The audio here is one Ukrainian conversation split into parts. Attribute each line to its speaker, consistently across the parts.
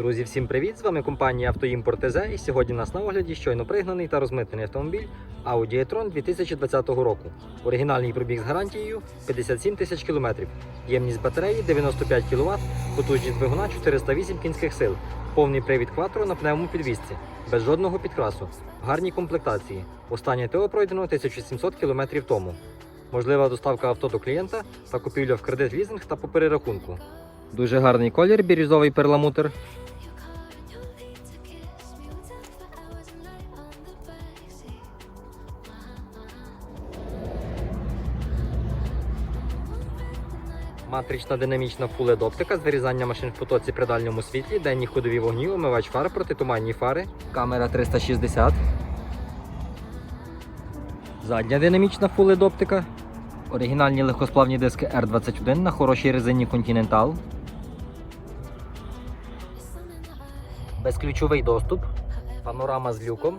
Speaker 1: Друзі, всім привіт! З вами компанія Автоімпорт ТЗ і сьогодні у нас на огляді щойно пригнаний та розмитнений автомобіль Audi e-tron 2020 року. Оригінальний пробіг з гарантією 57 тисяч кілометрів. Ємність батареї 95 кВт, потужність двигуна 408 кінських сил, повний привід кватро на пневмопідвісці, без жодного підкрасу, в гарній комплектації. Останнє ТО пройдено 1700 км тому. Можлива доставка авто до клієнта та купівля в кредит лізинг та по перерахунку. Дуже гарний колір, бірюзовий перламутр. Матрична динамічна фулед оптика вирізання машин в потоці при дальньому світлі, денні ходові вогні, омивач фар, протитуманні фари, камера 360. Задня динамічна фулед оптика. Оригінальні легкосплавні диски R21 на хорошій резині Continental. Безключовий доступ. Панорама з люком.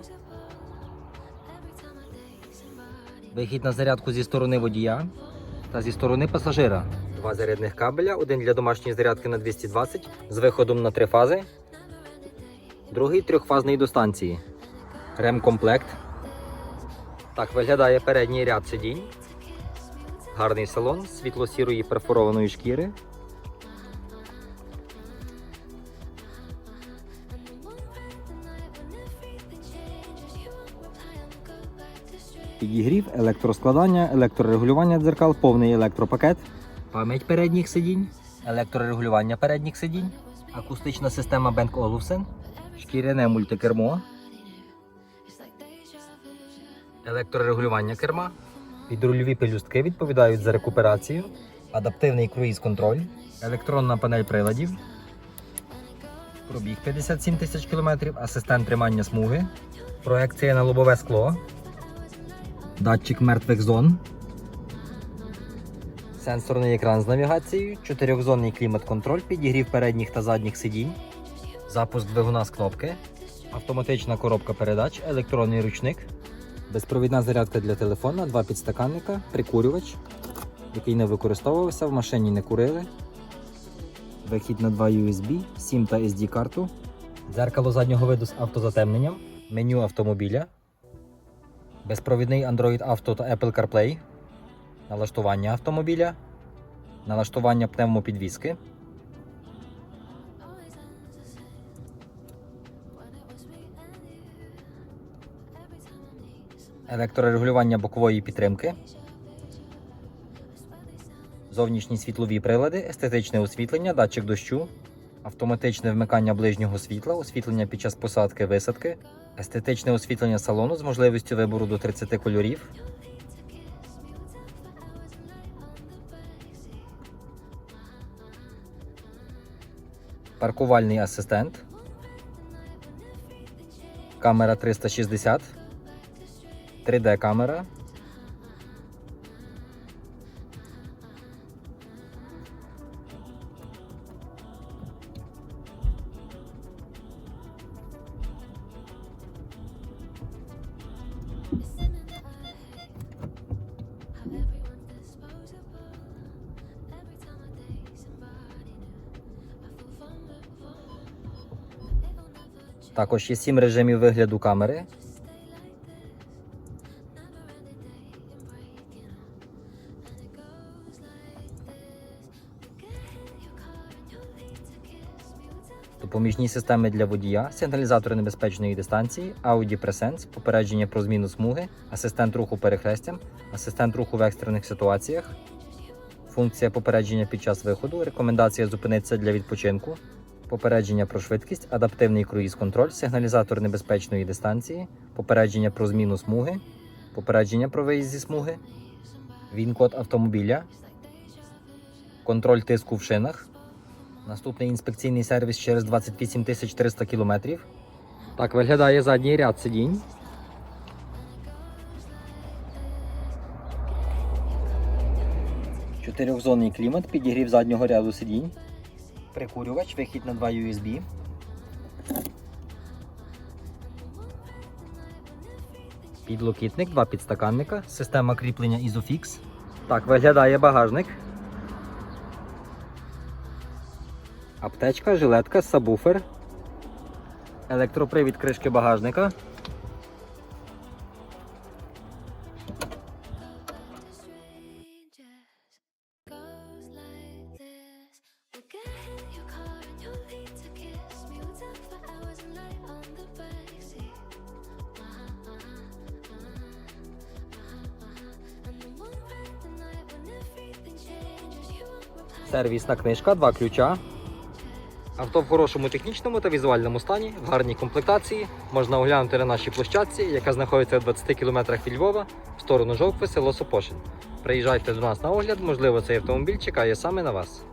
Speaker 1: Вихід на зарядку зі сторони водія та зі сторони пасажира. Два зарядних кабеля, один для домашньої зарядки на 220 з виходом на три фази. Другий трьохфазний до станції. Ремкомплект. Так виглядає передній ряд сидінь. Гарний салон світло-сірої перфорованої шкіри. Підігрів, електроскладання, електрорегулювання дзеркал, повний електропакет, пам'ять передніх сидінь, електрорегулювання передніх сидінь, акустична система Bang Olufsen, шкіряне мультикермо, електрорегулювання керма, підрульові пелюстки відповідають за рекуперацію, адаптивний круїз-контроль, електронна панель приладів, пробіг 57 тисяч кілометрів, асистент тримання смуги, проекція на лобове скло, датчик мертвих зон, сенсорний екран з навігацією, чотирьохзонний клімат-контроль, підігрів передніх та задніх сидінь, запуск двигуна з кнопки, автоматична коробка передач, електронний ручник, безпровідна зарядка для телефона, два підстаканника, прикурювач, який не використовувався, в машині не курили. Вихід на 2 USB, SIM та SD карту, дзеркало заднього виду з автозатемненням, меню автомобіля, безпровідний Android Auto та Apple CarPlay, налаштування автомобіля, налаштування пневмопідвіски, електрорегулювання бокової підтримки, зовнішні світлові прилади, естетичне освітлення, датчик дощу, автоматичне вмикання ближнього світла, освітлення під час посадки висадки, естетичне освітлення салону з можливістю вибору до 30 кольорів. Паркувальний асистент. Камера 360. 3D камера. Також є 7 режимів вигляду камери. Допоміжні системи для водія, сигналізатори небезпечної дистанції, Audi Presence, попередження про зміну смуги, асистент руху перехрестям, асистент руху в екстрених ситуаціях, функція попередження під час виходу, рекомендація зупинитися для відпочинку, попередження про швидкість, адаптивний круїз-контроль, сигналізатор небезпечної дистанції, попередження про зміну смуги, попередження про виїзд зі смуги, він-код автомобіля, контроль тиску в шинах. Наступний інспекційний сервіс через 28 300 кілометрів. Так виглядає задній ряд сидінь. Чотирьохзонний клімат, підігрів заднього ряду сидінь. Прикурювач, вихід на 2 USB. Підлокітник, два підстаканника, система кріплення Isofix. Так виглядає багажник. Аптечка, жилетка, сабвуфер, Електропривід кришки багажника. Сервісна книжка, два ключа. Авто в хорошому технічному та візуальному стані, в гарній комплектації. Можна оглянути на нашій площадці, яка знаходиться в 20 км від Львова, в сторону Жовкви, село Сопошин. Приїжджайте до нас на огляд, можливо, цей автомобіль чекає саме на вас.